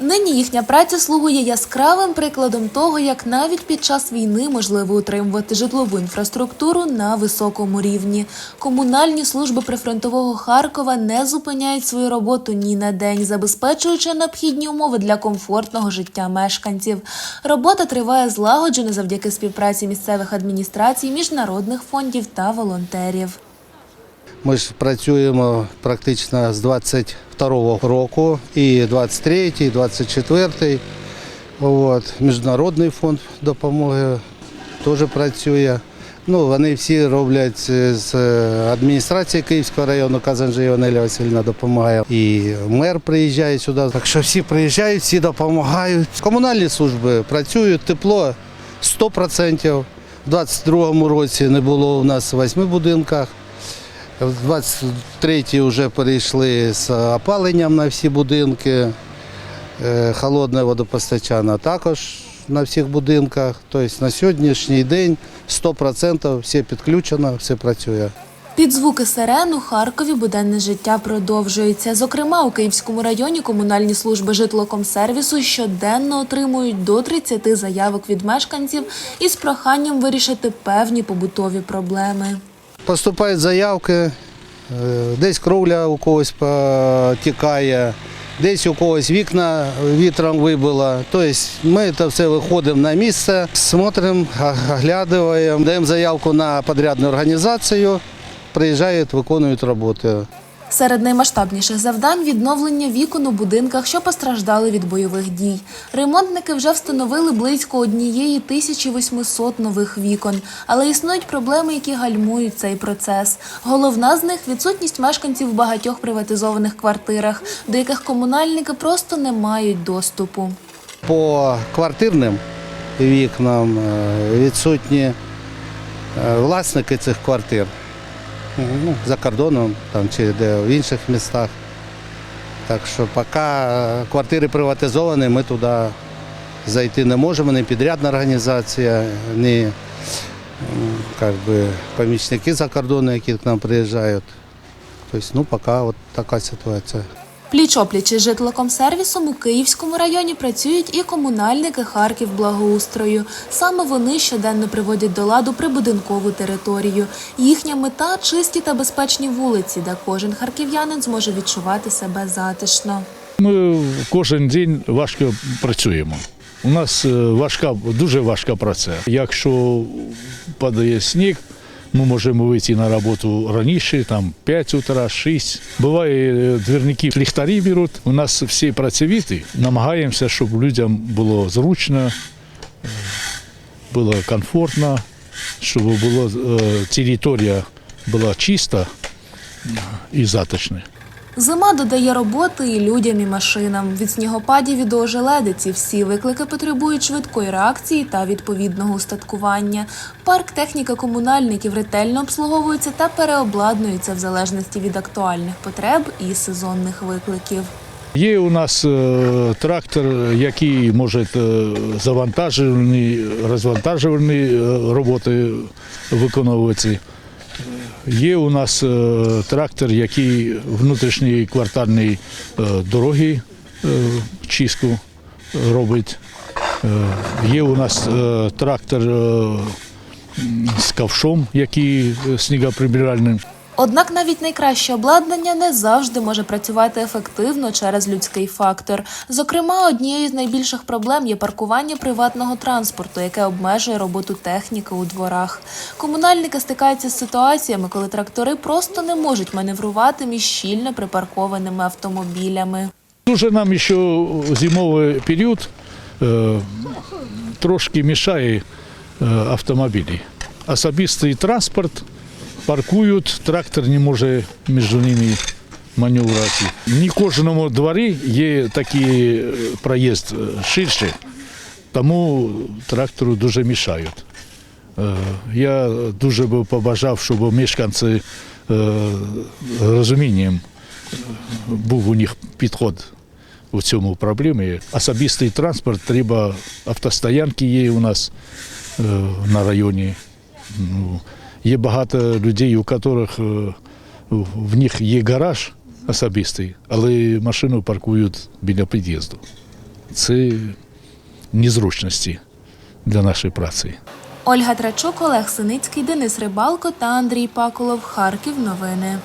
Нині їхня праця слугує яскравим прикладом того, як навіть під час війни можливо утримувати житлову інфраструктуру на високому рівні. Комунальні служби прифронтового Харкова не зупиняють свою роботу ні на день, забезпечуючи необхідні умови для комфортного життя мешканців. Робота триває злагоджено завдяки співпраці місцевих адміністрацій, міжнародних фондів та волонтерів. Ми ж працюємо практично з 22-го року, і 23-й, і 24-й. От. Міжнародний фонд допомоги теж працює. Ну, вони всі роблять з адміністрації Київського району, Казанжиєва Нелі Васильівна допомагає. І мер приїжджає сюди. Так що всі приїжджають, всі допомагають. Комунальні служби працюють, тепло 100%. У 22-му році не було у нас в восьми будинках. В 23-й вже перейшли з опаленням на всі будинки. Е, Холодне водопостачання також на всіх будинках. Тобто на сьогоднішній день 100% все підключено, все працює. Під звуки сирен у Харкові буденне життя продовжується. Зокрема, у Київському районі комунальні служби житлокомсервісу щоденно отримують до 30 заявок від мешканців із проханням вирішити певні побутові проблеми. Поступають заявки, е, десь кровля у когось потікає, десь у когось вікна вітром вибило. Тобто ми це все виходимо на місце, смотримо, оглядуємо, даємо заявку на підрядну організацію, приїжджають, виконують роботи. Серед наймасштабніших завдань відновлення вікон у будинках, що постраждали від бойових дій. Ремонтники вже встановили близько однієї тисячі 800 нових вікон, але існують проблеми, які гальмують цей процес. Головна з них відсутність мешканців в багатьох приватизованих квартирах, до яких комунальники просто не мають доступу. По квартирним вікнам е, відсутні е, власники цих квартир ну, за кордоном там, чи де в інших містах. Так що поки е, квартири приватизовані, ми туди зайти не можемо, ні підрядна організація, ні как би, помічники за кордону, які к нам приїжджають. Тобто, ну, поки от така ситуація. Пліч-опліч із житлокомсервісом у Київському районі працюють і комунальники Харків благоустрою. Саме вони щоденно приводять до ладу прибудинкову територію. Їхня мета чисті та безпечні вулиці, де кожен харків'янин зможе відчувати себе затишно. Ми кожен день важко працюємо. У нас е, важка, дуже важка праця. Якщо падає сніг, ми можемо вийти на роботу раніше, там 5 утра, 6. Буває, е, двірники ліхтарі беруть. У нас всі працьовіті. Намагаємося, щоб людям було зручно, е, було комфортно, щоб була територія була чиста і затишна. Зима додає роботи і людям, і машинам. Від снігопадів і до ожеледиці всі виклики потребують швидкої реакції та відповідного устаткування. Парк техніка комунальників ретельно обслуговується та переобладнується в залежності від актуальних потреб і сезонних викликів. Є у нас е, трактор, який може е, завантажувальні, розвантажувальні е, роботи виконувати. Є у нас е, трактор, який внутрішній квартальний е, дороги е, чистку робить. Є у нас трактор з ковшом, який снігоприбиральним. Однак навіть найкраще обладнання не завжди може працювати ефективно через людський фактор. Зокрема, однією з найбільших проблем є паркування приватного транспорту, яке обмежує роботу техніки у дворах. Комунальники стикаються з ситуаціями, коли трактори просто не можуть маневрувати між щільно припаркованими автомобілями. Дуже нам ще зимовий період е, трошки мішає е, автомобілі. Особистий транспорт паркують, трактор не може між ними маневрувати. Не кожному дворі є такий е, проїзд е, ширший, тому трактору дуже мішають. Е, Я дуже би побажав, щоб мешканці розумінням був у них підход у цьому проблемі. Особистий транспорт треба, автостоянки є у нас на районі. Є багато людей, у яких е, в них є гараж особистий, але машину паркують біля під'їзду. це незручності для нашої праці. Ольга Трачук, Олег Синицький, Денис Рибалко та Андрій Паколов. Харків. Новини.